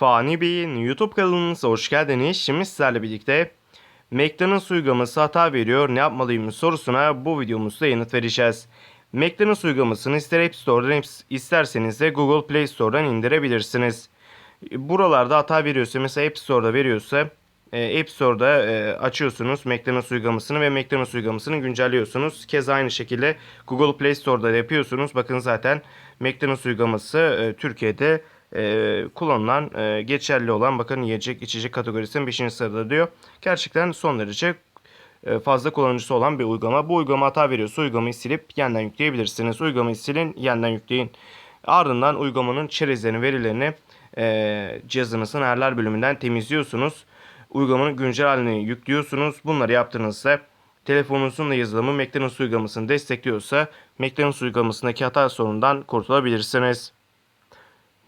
Fani Bey'in YouTube kanalımıza hoş geldiniz. Şimdi sizlerle birlikte McDonald's uygulaması hata veriyor ne yapmalıyım sorusuna bu videomuzda yanıt vereceğiz. McDonald's uygulamasını ister App Store'dan isterseniz de Google Play Store'dan indirebilirsiniz. Buralarda hata veriyorsa mesela App Store'da veriyorsa e, App Store'da e, açıyorsunuz McDonald's uygulamasını ve McDonald's uygulamasını güncelliyorsunuz. Keza aynı şekilde Google Play Store'da da yapıyorsunuz. Bakın zaten McDonald's uygulaması e, Türkiye'de e, kullanılan, e, geçerli olan bakın yiyecek içecek kategorisinin 5. sırada diyor. Gerçekten son derece e, fazla kullanıcısı olan bir uygulama. Bu uygulama hata veriyorsa uygulamayı silip yeniden yükleyebilirsiniz. Uygulamayı silin, yeniden yükleyin. Ardından uygulamanın çerezlerini, verilerini e, cihazınızın ayarlar bölümünden temizliyorsunuz. Uygulamanın güncel halini yüklüyorsunuz. Bunları yaptığınızda telefonunuzun da yazılımı McDonald's uygulamasını destekliyorsa McDonald's uygulamasındaki hata sorunundan kurtulabilirsiniz.